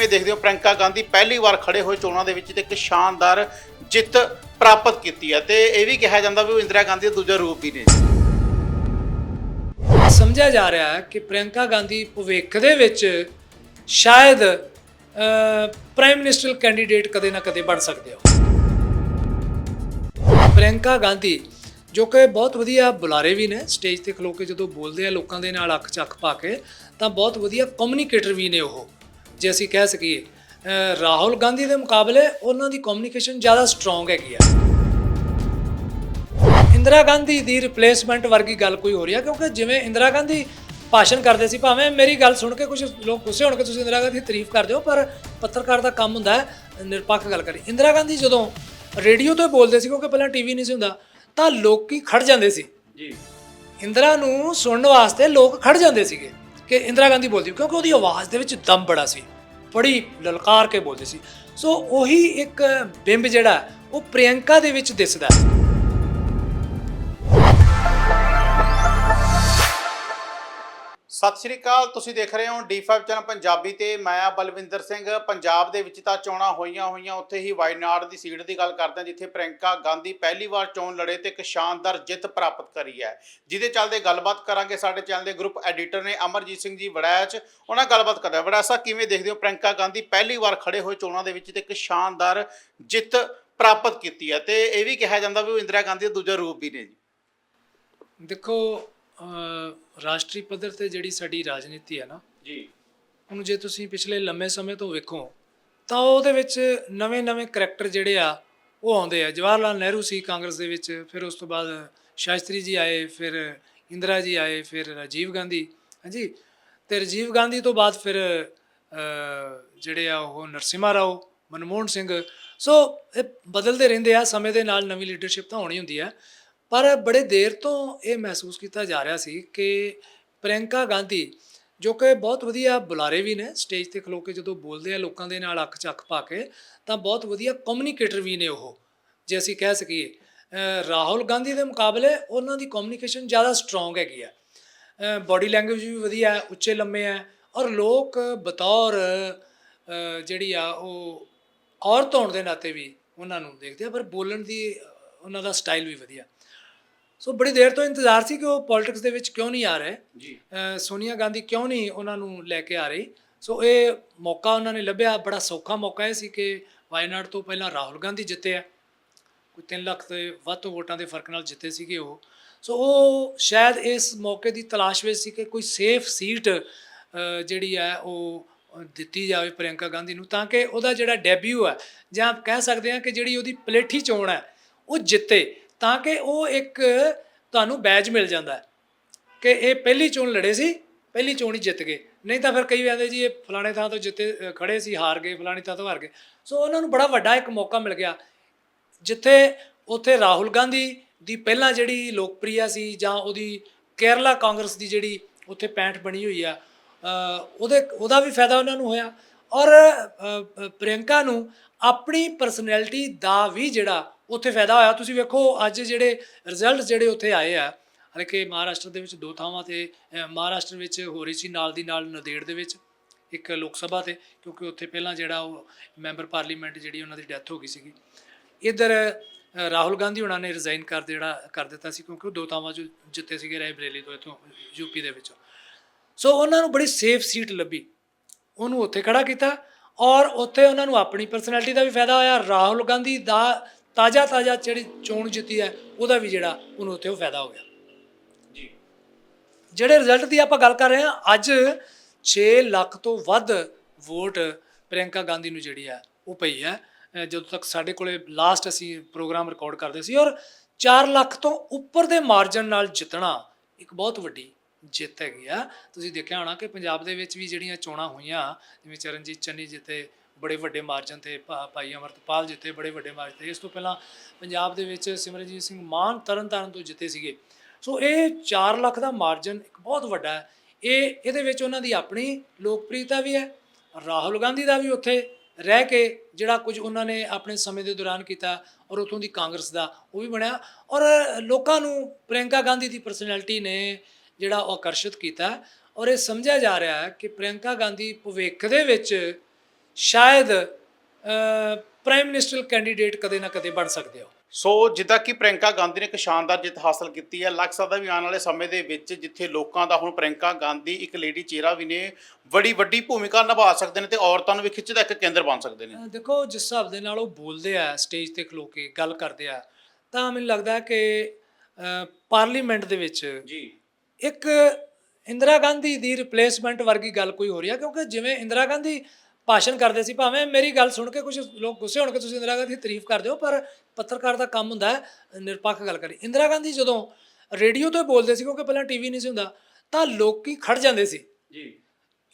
ਕਿਵੇਂ ਦੇਖਦੇ ਹੋ? ਪ੍ਰਿੰਕਾ ਗਾਂਧੀ ਪਹਿਲੀ ਵਾਰ ਖੜੇ ਹੋਏ ਚੋਣਾਂ ਦੇ ਵਿੱਚ ਤੇ ਇੱਕ ਸ਼ਾਨਦਾਰ ਜਿੱਤ ਪ੍ਰਾਪਤ ਕੀਤੀ ਹੈ ਤੇ ਇਹ ਵੀ ਕਿਹਾ ਜਾਂਦਾ ਵੀ ਉਹ ਇੰਦਰਾ ਗਾਂਧੀ ਦਾ ਦੂਜਾ ਰੂਪ ਵੀ ਨੇ। ਸਮਝਿਆ ਜਾ ਰਿਹਾ ਹੈ ਕਿ ਪ੍ਰਿਯੰਕਾ ਗਾਂਧੀ ਭਵਿੱਖ ਦੇ ਵਿੱਚ ਸ਼ਾਇਦ ਪ੍ਰਾਈਮ ਮਿਨਿਸਟਰ ਕੈਂਡੀਡੇਟ ਕਦੇ ਨਾ ਕਦੇ ਬਣ ਸਕਦੇ ਹੋ। ਪ੍ਰਿਯੰਕਾ ਗਾਂਧੀ, ਜੋ ਕਿ ਬਹੁਤ ਵਧੀਆ ਬੁਲਾਰੇ ਵੀ ਨੇ ਸਟੇਜ ਤੇ ਖਲੋ ਕੇ ਜਦੋਂ ਬੋਲਦੇ ਆ ਲੋਕਾਂ ਦੇ ਨਾਲ ਅੱਖ ਚੱਕ ਪਾ ਕੇ, ਤਾਂ ਬਹੁਤ ਵਧੀਆ ਕਮਿਊਨੀਕੇਟਰ ਵੀ ਨੇ ਉਹ। ਜੇ ਅਸੀਂ ਕਹਿ ਸਕੀਏ ਰਾਹੁਲ ਗਾਂਧੀ ਦੇ ਮੁਕਾਬਲੇ ਉਹਨਾਂ ਦੀ ਕਮਿਊਨੀਕੇਸ਼ਨ ਜ਼ਿਆਦਾ ਸਟਰੋਂਗ ਹੈਗੀ ਆ। ਇੰਦਰਾ ਗਾਂਧੀ ਦੀ ਰਿਪਲੇਸਮੈਂਟ ਵਰਗੀ ਗੱਲ ਕੋਈ ਹੋ ਰਹੀ ਹੈ ਕਿਉਂਕਿ ਜਿਵੇਂ ਇੰਦਰਾ ਗਾਂਧੀ ਭਾਸ਼ਣ ਕਰਦੇ ਸੀ ਭਾਵੇਂ ਮੇਰੀ ਗੱਲ ਸੁਣ ਕੇ ਕੁਝ ਲੋਕ ਗੁੱਸੇ ਹੋਣਗੇ ਤੁਸੀਂ ਇੰਦਰਾ ਗਾਂਧੀ ਦੀ ਤਾਰੀਫ ਕਰਦੇ ਹੋ ਪਰ ਪੱਤਰਕਾਰ ਦਾ ਕੰਮ ਹੁੰਦਾ ਹੈ ਨਿਰਪੱਖ ਗੱਲ ਕਰੀ। ਇੰਦਰਾ ਗਾਂਧੀ ਜਦੋਂ ਰੇਡੀਓ ਤੇ ਬੋਲਦੇ ਸੀ ਕਿਉਂਕਿ ਪਹਿਲਾਂ ਟੀਵੀ ਨਹੀਂ ਸੀ ਹੁੰਦਾ ਤਾਂ ਲੋਕੀ ਖੜ ਜਾਂਦੇ ਸੀ। ਜੀ। ਇੰਦਰਾ ਨੂੰ ਸੁਣਨ ਵਾਸਤੇ ਲੋਕ ਖੜ ਜਾਂਦੇ ਸੀਗੇ। ਕਿ ਇੰਦਰਾ ਗਾਂਧੀ ਬੋਲਦੀ, ਕਿਉਂਕਿ ਉਹਦੀ ਆਵਾਜ਼ ਦੇ ਵਿੱਚ ਦਮ ਬੜਾ ਸੀ, ਬੜੀ ਲਲਕਾਰ ਕੇ ਬੋਲਦੀ ਸੀ। ਸੋ ਉਹੀ ਇੱਕ ਬਿੰਬ ਜਿਹੜਾ, ਉਹ ਪ੍ਰਿਯੰਕਾ ਦੇ ਵਿੱਚ ਦਿਸਦਾ। ਹੈ ਸਤਿ ਸ਼੍ਰੀ ਅਕਾਲ, ਤੁਸੀਂ ਦੇਖ ਰਹੇ ਹੋ D5 ਚੈਨਲ ਪੰਜਾਬੀ ਤੇ ਮੈਂ ਆ ਬਲਵਿੰਦਰ ਸਿੰਘ। ਪੰਜਾਬ ਦੇ ਵਿੱਚ ਤਾਂ ਚੋਣਾਂ ਹੋਈਆਂ ਹੋਈਆਂ, ਉੱਥੇ ਹੀ ਵਾਇਨਾਡ ਦੀ ਸੀਟ ਦੀ ਗੱਲ ਕਰਦੇ ਹਾਂ, ਜਿੱਥੇ ਪ੍ਰਿੰਕਾ ਗਾਂਧੀ ਪਹਿਲੀ ਵਾਰ ਚੋਣ ਲੜੇ ਤੇ ਇੱਕ ਸ਼ਾਨਦਾਰ ਜਿੱਤ ਪ੍ਰਾਪਤ ਕਰੀ ਹੈ। ਜਿਹਦੇ ਚੱਲਦੇ ਗੱਲਬਾਤ ਕਰਾਂਗੇ, ਸਾਡੇ ਚੈਨਲ ਦੇ ਗਰੁੱਪ ਐਡੀਟਰ ਨੇ ਅਮਰਜੀਤ ਸਿੰਘ ਜੀ ਵੜੈਚ। ਉਹਨਾਂ ਨਾਲ ਗੱਲਬਾਤ ਕਰਦਾ ਵੜੈਸਾ, ਕਿਵੇਂ ਦੇਖਦੇ ਹੋ ਪ੍ਰਿੰਕਾ ਗਾਂਧੀ ਪਹਿਲੀ ਵਾਰ ਖੜੇ ਹੋਏ ਚੋਣਾਂ ਦੇ ਵਿੱਚ ਤੇ ਇੱਕ ਸ਼ਾਨਦਾਰ ਜਿੱਤ ਪ੍ਰਾਪਤ ਕੀਤੀ ਹੈ? ਤੇ ਇਹ ਵੀ ਕਿਹਾ ਜਾਂਦਾ ਵੀ ਉਹ ਇੰਦਰਾ ਗਾਂਧੀ ਦਾ ਦੂਜਾ ਰੂਪ ਵੀ ਨੇ ਜੀ। ਦੇਖੋ ਰਾਸ਼ਟਰੀ ਪੱਧਰ ਤੇ ਜਿਹੜੀ ਸਾਡੀ ਰਾਜਨੀਤੀ ਹੈ ਨਾ ਜੀ। ਉਹਨੂੰ ਜੇ ਤੁਸੀਂ ਪਿਛਲੇ ਲੰਮੇ ਸਮੇਂ ਤੋਂ ਵੇਖੋ ਤਾਂ ਉਹਦੇ ਵਿੱਚ ਨਵੇਂ-ਨਵੇਂ ਕਰੈਕਟਰ ਜਿਹੜੇ ਆ ਉਹ ਆਉਂਦੇ ਆ। ਜਵਾਹਰ ਲਾਲ ਨਹਿਰੂ ਸੀ ਕਾਂਗਰਸ ਦੇ ਵਿੱਚ ਫਿਰ ਉਸ ਤੋਂ ਬਾਅਦ ਸ਼ਾਸਤਰੀ ਜੀ ਆਏ ਫਿਰ ਇੰਦਰਾ ਜੀ ਆਏ ਫਿਰ ਰਾਜੀਵ ਗਾਂਧੀ। ਹਾਂਜੀ? ਤੇ ਰਾਜੀਵ ਗਾਂਧੀ ਤੋਂ ਬਾਅਦ ਫਿਰ ਜਿਹੜੇ ਆ ਉਹ ਨਰਸਿਮਹਾ ਰਾਓ ਮਨਮੋਹਨ ਸਿੰਘ। ਸੋ ਇਹ ਬਦਲਦੇ ਰਹਿੰਦੇ ਆ ਸਮੇਂ ਦੇ ਨਾਲ ਨਵੀਂ ਲੀਡਰਸ਼ਿਪ ਤਾਂ ਹੋਣੀ ਹੁੰਦੀ ਹੈ। ਪਰ ਬੜੇ ਦੇਰ ਤੋਂ ਇਹ ਮਹਿਸੂਸ ਕੀਤਾ ਜਾ ਰਿਹਾ ਸੀ ਕਿ ਪ੍ਰਿਯੰਕਾ ਗਾਂਧੀ, ਜੋ ਕਿ ਬਹੁਤ ਵਧੀਆ ਬੁਲਾਰੇ ਵੀ ਨੇ ਸਟੇਜ ਤੇ ਖਲੋ ਕੇ ਜਦੋਂ ਬੋਲਦੇ ਆ ਲੋਕਾਂ ਦੇ ਨਾਲ ਅੱਖ ਚੱਕ ਪਾ ਕੇ, ਤਾਂ ਬਹੁਤ ਵਧੀਆ ਕਮਿਊਨੀਕੇਟਰ ਵੀ ਨੇ ਉਹ। ਜੇ ਅਸੀਂ ਕਹਿ ਸਕੀਏ ਰਾਹੁਲ ਗਾਂਧੀ ਦੇ ਮੁਕਾਬਲੇ ਉਹਨਾਂ ਦੀ ਕਮਿਊਨੀਕੇਸ਼ਨ ਜ਼ਿਆਦਾ ਸਟਰੋਂਗ ਹੈਗੀ ਆ। ਬਾਡੀ ਲੈਂਗੁਏਜ ਵੀ ਵਧੀਆ ਹੈ, ਉੱਚੇ ਲੰਮੇ ਹੈ ਔਰ ਲੋਕ ਬਤੌਰ ਜਿਹੜੀ ਆ ਉਹ ਔਰਤ ਹੋਣ ਦੇ ਨਾਤੇ ਵੀ ਉਹਨਾਂ ਨੂੰ ਦੇਖਦੇ ਆ, ਪਰ ਬੋਲਣ ਦੀ ਉਹਨਾਂ ਦਾ ਸਟਾਈਲ ਵੀ ਵਧੀਆ। ਸੋ ਬੜੀ ਦੇਰ ਤੋਂ ਇੰਤਜ਼ਾਰ ਸੀ ਕਿ ਉਹ ਪੋਲਿਟਿਕਸ ਦੇ ਵਿੱਚ ਕਿਉਂ ਨਹੀਂ ਆ ਰਹੇ। ਜੀ। ਸੋਨੀਆ ਗਾਂਧੀ ਕਿਉਂ ਨਹੀਂ ਉਹਨਾਂ ਨੂੰ ਲੈ ਕੇ ਆ ਰਹੀ? ਸੋ ਇਹ ਮੌਕਾ ਉਹਨਾਂ ਨੇ ਲੱਭਿਆ। ਬੜਾ ਸੌਖਾ ਮੌਕਾ ਇਹ ਸੀ ਕਿ ਵਾਇਨਾਡ ਤੋਂ ਪਹਿਲਾਂ ਰਾਹੁਲ ਗਾਂਧੀ ਜਿੱਤੇ ਆ। ਕੋਈ 3 ਲੱਖ ਦੇ ਵੱਧ ਤੋਂ ਵੋਟਾਂ ਦੇ ਫ਼ਰਕ ਨਾਲ ਜਿੱਤੇ ਸੀਗੇ ਉਹ। ਸੋ ਉਹ ਸ਼ਾਇਦ ਇਸ ਮੌਕੇ ਦੀ ਤਲਾਸ਼ ਵਿੱਚ ਸੀ ਕਿ ਕੋਈ ਸੇਫ ਸੀਟ ਜਿਹੜੀ ਹੈ ਉਹ ਦਿੱਤੀ ਜਾਵੇ ਪ੍ਰਿਯੰਕਾ ਗਾਂਧੀ ਨੂੰ ਤਾਂ ਕਿ ਉਹਦਾ ਜਿਹੜਾ ਡੈਬਿਊ ਹੈ ਜਾਂ ਕਹਿ ਸਕਦੇ ਹਾਂ ਕਿ ਜਿਹੜੀ ਉਹਦੀ ਪਲੇਠੀ ਚੋਣ ਹੈ ਉਹ ਜਿੱਤੇ। ਤਾਂ ਕਿ ਉਹ ਇੱਕ ਤੁਹਾਨੂੰ ਬੈਜ ਮਿਲ ਜਾਂਦਾ ਹੈ ਕਿ ਇਹ ਪਹਿਲੀ ਚੋਣ ਲੜੇ ਸੀ ਪਹਿਲੀ ਚੋਣ ਹੀ ਜਿੱਤ ਗਏ। ਨਹੀਂ ਤਾਂ ਫਿਰ ਕਈ ਕਹਿੰਦੇ ਜੀ ਇਹ ਫਲਾਣੇ ਥਾਂ ਤੋਂ ਜਿੱਤੇ ਅ, ਖੜੇ ਸੀ ਹਾਰ ਗਏ ਫਲਾਣੀ ਥਾਂ ਤੋਂ ਹਾਰ ਗਏ। ਸੋ ਉਹਨਾਂ ਨੂੰ ਬੜਾ ਵੱਡਾ ਇੱਕ ਮੌਕਾ ਮਿਲ ਗਿਆ। ਜਿੱਥੇ ਉੱਥੇ ਰਾਹੁਲ ਗਾਂਧੀ ਦੀ ਪਹਿਲਾਂ ਜਿਹੜੀ ਲੋਕਪ੍ਰਿਯਤਾ ਸੀ ਜਾਂ ਉਹਦੀ ਕੇਰਲਾ ਕਾਂਗਰਸ ਦੀ ਜਿਹੜੀ ਉੱਥੇ ਪੈਂਠ ਬਣੀ ਹੋਈ ਆ ਉਹਦੇ ਉਹਦਾ ਵੀ ਫਾਇਦਾ ਉਹਨਾਂ ਨੂੰ ਹੋਇਆ। ਔਰ ਅ, ਪ੍ਰਿਯੰਕਾ ਨੂੰ ਆਪਣੀ ਪਰਸਨੈਲਿਟੀ ਦਾ ਵੀ ਜਿਹੜਾ ਉੱਥੇ ਫਾਇਦਾ ਹੋਇਆ। ਤੁਸੀਂ ਵੇਖੋ, ਅੱਜ ਜਿਹੜੇ ਰਿਜ਼ਲਟ ਜਿਹੜੇ ਉੱਥੇ ਆਏ ਆ, ਹਾਲਾਂਕਿ ਮਹਾਰਾਸ਼ਟਰ ਦੇ ਵਿੱਚ ਦੋ ਥਾਵਾਂ ਤੇ ਮਹਾਰਾਸ਼ਟਰ ਵਿੱਚ ਹੋ ਰਹੀ ਸੀ ਨਾਲ ਦੀ ਨਾਲ ਨਦੇੜ ਦੇ ਵਿੱਚ, ਇੱਕ ਲੋਕ ਸਭਾ ਤੇ, ਕਿਉਂਕਿ ਉੱਥੇ ਪਹਿਲਾਂ ਜਿਹੜਾ ਉਹ ਮੈਂਬਰ ਪਾਰਲੀਮੈਂਟ ਜਿਹੜੀ ਉਹਨਾਂ ਦੀ ਡੈਥ ਹੋ ਗਈ ਸੀਗੀ। ਇਧਰ ਰਾਹੁਲ ਗਾਂਧੀ ਉਹਨਾਂ ਨੇ ਰਿਜ਼ਾਈਨ ਕਰ ਜਿਹੜਾ ਕਰ ਦਿੱਤਾ ਸੀ, ਕਿਉਂਕਿ ਉਹ ਦੋ ਥਾਵਾਂ 'ਚ ਜਿੱਤੇ ਸੀਗੇ ਰਾਏਬਰੇਲੀ ਤੋਂ ਇੱਥੋਂ ਯੂਪੀ ਦੇ ਵਿੱਚੋਂ। ਸੋ ਉਹਨਾਂ ਨੂੰ ਬੜੀ ਸੇਫ ਸੀਟ ਲੱਭੀ। ਉਹਨੂੰ ਉੱਥੇ ਖੜਾ ਕੀਤਾ ਔਰ ਉੱਥੇ ਉਹਨਾਂ ਨੂੰ ਆਪਣੀ ਪਰਸਨੈਲਿਟੀ ਦਾ ਵੀ ਫਾਇਦਾ ਹੋਇਆ। ਰਾਹੁਲ ਗਾਂਧੀ ਦਾ ਤਾਜ਼ਾ ਤਾਜ਼ਾ ਜਿਹੜੀ ਚੋਣ ਜਿੱਤੀ ਹੈ ਉਹਦਾ ਵੀ ਜਿਹੜਾ ਉਹਨੂੰ ਉੱਥੇ ਉਹ ਫਾਇਦਾ ਹੋ ਗਿਆ। ਜੀ। ਜਿਹੜੇ ਰਿਜ਼ਲਟ ਦੀ ਆਪਾਂ ਗੱਲ ਕਰ ਰਹੇ ਹਾਂ ਅੱਜ 6 ਲੱਖ ਤੋਂ ਵੱਧ ਵੋਟ ਪ੍ਰਿਯੰਕਾ ਗਾਂਧੀ ਨੂੰ ਜਿਹੜੀ ਹੈ ਉਹ ਪਈ ਹੈ। ਜਦੋਂ ਤੱਕ ਸਾਡੇ ਕੋਲੇ ਲਾਸਟ ਅਸੀਂ ਪ੍ਰੋਗਰਾਮ ਰਿਕਾਰਡ ਕਰਦੇ ਸੀ ਔਰ 4 ਲੱਖ ਤੋਂ ਉੱਪਰ ਦੇ ਮਾਰਜਨ ਨਾਲ ਜਿੱਤਣਾ ਇੱਕ ਬਹੁਤ ਵੱਡੀ ਜਿੱਤ ਹੈਗੀ ਆ। ਤੁਸੀਂ ਦੇਖਿਆ ਹੋਣਾ ਕਿ ਪੰਜਾਬ ਦੇ ਵਿੱਚ ਵੀ ਜਿਹੜੀਆਂ ਚੋਣਾਂ ਹੋਈਆਂ ਜਿਵੇਂ ਚਰਨਜੀਤ ਚੰਨੀ ਜਿੱਤੇ ਬੜੇ ਵੱਡੇ ਮਾਰਜਨ ਤੇ ਭਾ- ਭਾਈ ਅਮਰਤਪਾਲ ਜਿੱਤੇ, ਬੜੇ ਵੱਡੇ ਮਾਰਜਨ ਤੇ। ਇਸ ਤੋਂ ਪਹਿਲਾਂ ਪੰਜਾਬ ਦੇ ਵਿੱਚ ਸਿਮਰਨਜੀਤ ਸਿੰਘ ਮਾਨ ਤਰਨਤਾਰਨ ਤੋਂ ਜਿੱਤੇ ਸੀਗੇ। ਸੋ ਇਹ 4 ਲੱਖ ਦਾ ਮਾਰਜਨ ਇੱਕ ਬਹੁਤ ਵੱਡਾ ਹੈ। ਇਹ, ਇਹਦੇ ਵਿੱਚ ਉਹਨਾਂ ਦੀ ਆਪਣੀ ਲੋਕਪ੍ਰਿਯਤਾ ਵੀ ਹੈ, ਰਾਹੁਲ ਗਾਂਧੀ ਦਾ ਵੀ ਉੱਥੇ ਰਹਿ ਕੇ ਜਿਹੜਾ ਕੁਝ ਉਹਨਾਂ ਨੇ ਆਪਣੇ ਸਮੇਂ ਦੇ ਦੌਰਾਨ ਕੀਤਾ ਔਰ ਉਥੋਂ ਦੀ ਕਾਂਗਰਸ ਦਾ ਉਹ ਵੀ ਬਣਿਆ। ਔਰ ਲੋਕਾਂ ਨੂੰ ਪ੍ਰਿਯੰਕਾ ਗਾਂਧੀ ਦੀ ਪਰਸਨੈਲਿਟੀ ਨੇ ਜਿਹੜਾ ਉਹ ਆਕਰਸ਼ਿਤ ਕੀਤਾ। ਔਰ ਇਹ ਸਮਝਿਆ ਜਾ ਰਿਹਾ ਹੈ ਕਿ ਪ੍ਰਿਯੰਕਾ ਗਾਂਧੀ ਭਵਿੱਖ ਦੇ ਵਿੱਚ ਸ਼ਾਇਦ ਪ੍ਰਾਈਮ ਮਿਨਿਸਟਰ ਕੈਂਡੀਡੇਟ ਕਦੇ ਨਾ ਕਦੇ ਬਣ ਸਕਦੇ ਹੋ ਸੋ ਜਿੱਦਾਂ ਕਿ ਪ੍ਰਿਯੰਕਾ ਗਾਂਧੀ ਨੇ ਇੱਕ ਸ਼ਾਨਦਾਰ ਜਿੱਤ ਹਾਸਲ ਕੀਤੀ ਹੈ ਲੱਗ ਸਕਦਾ ਵੀ ਆਉਣ ਵਾਲੇ ਸਮੇਂ ਦੇ ਵਿੱਚ ਜਿੱਥੇ ਲੋਕਾਂ ਦਾ ਹੁਣ ਪ੍ਰਿਯੰਕਾ ਗਾਂਧੀ ਇੱਕ ਲੇਡੀ ਚਿਹਰਾ ਵੀ ਨੇ ਬੜੀ ਵੱਡੀ ਭੂਮਿਕਾ ਨਿਭਾ ਸਕਦੇ ਨੇ ਤੇ ਔਰਤਾਂ ਨੂੰ ਵੀ ਖਿੱਚ ਦਾ ਇੱਕ ਕੇਂਦਰ ਬਣ ਸਕਦੇ ਨੇ। ਦੇਖੋ ਜਿਸ ਹਿਸਾਬ ਦੇ ਨਾਲ ਉਹ ਬੋਲਦੇ ਆ ਸਟੇਜ ਤੇ ਖਲੋ ਕੇ ਗੱਲ ਕਰਦੇ ਆ ਤਾਂ ਮੈਨੂੰ ਲੱਗਦਾ ਹੈ ਕਿ ਪਾਰਲੀਮੈਂਟ ਦੇ ਵਿੱਚ ਜੀ। ਇੱਕ ਇੰਦਰਾ ਗਾਂਧੀ ਦੀ ਰਿਪਲੇਸਮੈਂਟ ਵਰਗੀ ਗੱਲ ਕੋਈ ਹੋ ਰਹੀ ਆ ਕਿਉਂਕਿ ਜਿਵੇਂ ਇੰਦਰਾ ਗਾਂਧੀ ਭਾਸ਼ਣ ਕਰਦੇ ਸੀ ਭਾਵੇਂ ਮੇਰੀ ਗੱਲ ਸੁਣ ਕੇ ਕੁਝ ਲੋਕ ਗੁੱਸੇ ਹੋਣ ਕਿ ਤੁਸੀਂ ਇੰਦਰਾ ਗਾਂਧੀ ਦੀ ਤਾਰੀਫ ਕਰਦੇ ਹੋ ਪਰ ਪੱਤਰਕਾਰ ਦਾ ਕੰਮ ਹੁੰਦਾ ਹੈ ਨਿਰਪੱਖ ਗੱਲ ਕਰੀ ਇੰਦਰਾ ਗਾਂਧੀ ਜਦੋਂ ਰੇਡੀਓ ਤੋਂ ਬੋਲਦੇ ਸੀ ਕਿਉਂਕਿ ਪਹਿਲਾਂ ਟੀਵੀ ਨਹੀਂ ਸੀ ਹੁੰਦਾ ਤਾਂ ਲੋਕੀ ਖੜ ਜਾਂਦੇ ਸੀ। ਜੀ।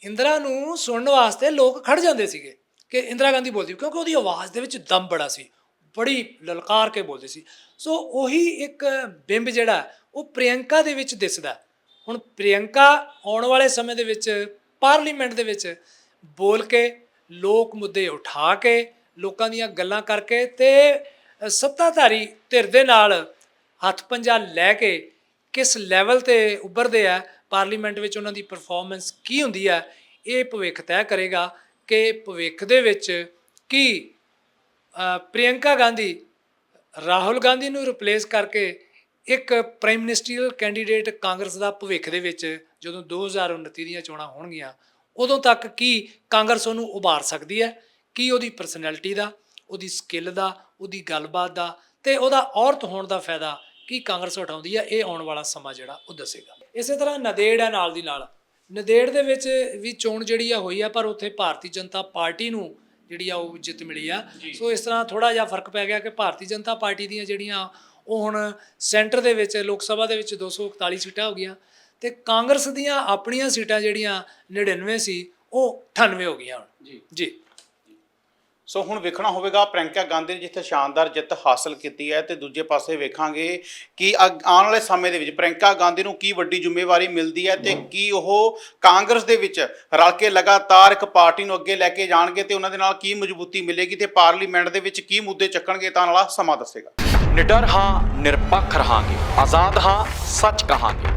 ਇੰਦਰਾ ਨੂੰ ਸੁਣਨ ਵਾਸਤੇ ਲੋਕ ਖੜ ਜਾਂਦੇ ਸੀਗੇ ਕਿ ਇੰਦਰਾ ਗਾਂਧੀ ਬੋਲਦੀ ਕਿਉਂਕਿ ਉਹਦੀ ਆਵਾਜ਼ ਦੇ ਵਿੱਚ ਦਮ ਬੜਾ ਸੀ ਬੜੀ ਲਲਕਾਰ ਕੇ ਬੋਲਦੀ ਸੀ। ਸੋ ਉਹੀ ਇੱਕ ਬਿੰਬ ਜਿਹੜਾ ਉਹ ਪ੍ਰਿਯੰਕਾ ਦੇ ਵਿੱਚ ਦਿਸਦਾ। ਹੁਣ ਪ੍ਰਿਯੰਕਾ ਆਉਣ ਵਾਲੇ ਸਮੇਂ ਦੇ ਵਿੱਚ ਪਾਰਲੀਮੈਂਟ ਦੇ ਵਿੱਚ ਬੋਲ ਕੇ ਲੋਕ ਮੁੱਦੇ ਉਠਾ ਕੇ ਲੋਕਾਂ ਦੀਆਂ ਗੱਲਾਂ ਕਰਕੇ ਤੇ ਸੱਤਾਧਾਰੀ ਧਿਰ ਦੇ ਨਾਲ ਹੱਥ ਪੰਜਾ ਲੈ ਕੇ ਕਿਸ ਲੈਵਲ ਤੇ ਉੱਭਰਦੇ ਆ ਪਾਰਲੀਮੈਂਟ ਵਿੱਚ ਉਹਨਾਂ ਦੀ ਪਰਫਾਰਮੈਂਸ ਕੀ ਹੁੰਦੀ ਹੈ ਇਹ ਭਵਿੱਖ ਤੈਅ ਕਰੇਗਾ ਕਿ ਭਵਿੱਖ ਦੇ ਵਿੱਚ ਕੀ ਅ, ਪ੍ਰਿਯੰਕਾ ਗਾਂਧੀ ਰਾਹੁਲ ਗਾਂਧੀ ਨੂੰ ਰਿਪਲੇਸ ਕਰਕੇ ਇੱਕ ਪ੍ਰਾਈਮ ਮਿਨਿਸਟਰੀਅਲ ਕੈਂਡੀਡੇਟ ਕਾਂਗਰਸ ਦਾ ਭਵਿੱਖ ਦੇ ਵਿੱਚ ਜਦੋਂ 2029 ਦੀਆਂ ਚੋਣਾਂ ਹੋਣਗੀਆਂ ਉਦੋਂ ਤੱਕ ਕੀ ਕਾਂਗਰਸ ਉਹਨੂੰ ਉਭਾਰ ਸਕਦੀ ਹੈ? ਕੀ ਉਹਦੀ ਪਰਸਨੈਲਿਟੀ ਦਾ ਉਹਦੀ ਸਕਿੱਲ ਦਾ ਉਹਦੀ ਗੱਲਬਾਤ ਦਾ ਤੇ ਉਹਦਾ ਔਰਤ ਹੋਣ ਦਾ ਫਾਇਦਾ ਕੀ ਕਾਂਗਰਸ ਉਠਾਉਂਦੀ ਹੈ? ਇਹ ਆਉਣ ਵਾਲਾ ਸਮਾਂ ਜਿਹੜਾ ਉਹ ਦੱਸੇਗਾ। ਇਸੇ ਤਰ੍ਹਾਂ ਨਦੇੜ ਹੈ ਨਾਲ ਦੀ ਨਾਲ। ਨਦੇੜ ਦੇ ਵਿੱਚ ਵੀ ਚੋਣ ਜਿਹੜੀ ਆ ਹੋਈ ਆ ਪਰ ਉੱਥੇ ਭਾਰਤੀ ਜਨਤਾ ਪਾਰਟੀ ਨੂੰ ਜਿਹੜੀ ਆ ਉਹ ਜਿੱਤ ਮਿਲੀ ਆ। ਸੋ ਇਸ ਤਰ੍ਹਾਂ ਥੋੜਾ ਜਿਹਾ ਫ਼ਰਕ ਪੈ ਗਿਆ ਕਿ ਭਾਰਤੀ ਜਨਤਾ ਪਾਰਟੀ ਦੀਆਂ ਜਿਹੜੀਆਂ ਉਹ ਹੁਣ ਸੈਂਟਰ ਦੇ ਵਿੱਚ ਲੋਕ ਸਭਾ ਦੇ ਵਿੱਚ 241 ਸੀਟਾਂ ਹੋ ਗਈਆਂ। ਤੇ ਕਾਂਗਰਸ ਦੀਆਂ ਆਪਣੀਆਂ ਸੀਟਾਂ ਜਿਹੜੀਆਂ 99 ਸੀ ਉਹ 98 ਹੋ ਗਈਆਂ ਹੁਣ। ਜੀ। ਜੀ। ਸੋ ਹੁਣ ਵੇਖਣਾ ਹੋਵੇਗਾ ਪ੍ਰਿਯੰਕਾ ਗਾਂਧੀ ਨੇ ਜਿੱਥੇ ਸ਼ਾਨਦਾਰ ਜਿੱਤ ਹਾਸਲ ਕੀਤੀ ਹੈ ਤੇ ਦੂਜੇ ਪਾਸੇ ਵੇਖਾਂਗੇ ਕਿ ਆਉਣ ਵਾਲੇ ਸਮੇਂ ਦੇ ਵਿੱਚ ਪ੍ਰਿਯੰਕਾ ਗਾਂਧੀ ਨੂੰ ਕੀ ਵੱਡੀ ਜ਼ਿੰਮੇਵਾਰੀ ਮਿਲਦੀ ਹੈ ਤੇ ਕੀ ਉਹ ਕਾਂਗਰਸ ਦੇ ਵਿੱਚ ਰਲ ਕੇ ਲਗਾਤਾਰ ਇੱਕ ਪਾਰਟੀ ਨੂੰ ਅੱਗੇ ਲੈ ਕੇ ਜਾਣਗੇ ਤੇ ਉਹਨਾਂ ਦੇ ਨਾਲ ਕੀ ਮਜ਼ਬੂਤੀ ਮਿਲੇਗੀ ਤੇ ਪਾਰਲੀਮੈਂਟ ਦੇ ਵਿੱਚ ਕੀ ਮੁੱਦੇ ਚੱਕਣਗੇ ਤਾਂ ਵਾਲਾ ਸਮਾਂ ਦੱਸੇਗਾ। ਨਿਡਰ ਹਾਂ ਨਿਰਪੱਖ ਰਹਾਂਗੇ। ਆਜ਼ਾਦ ਹਾਂ ਸੱਚ ਕਹਾਂਗੇ।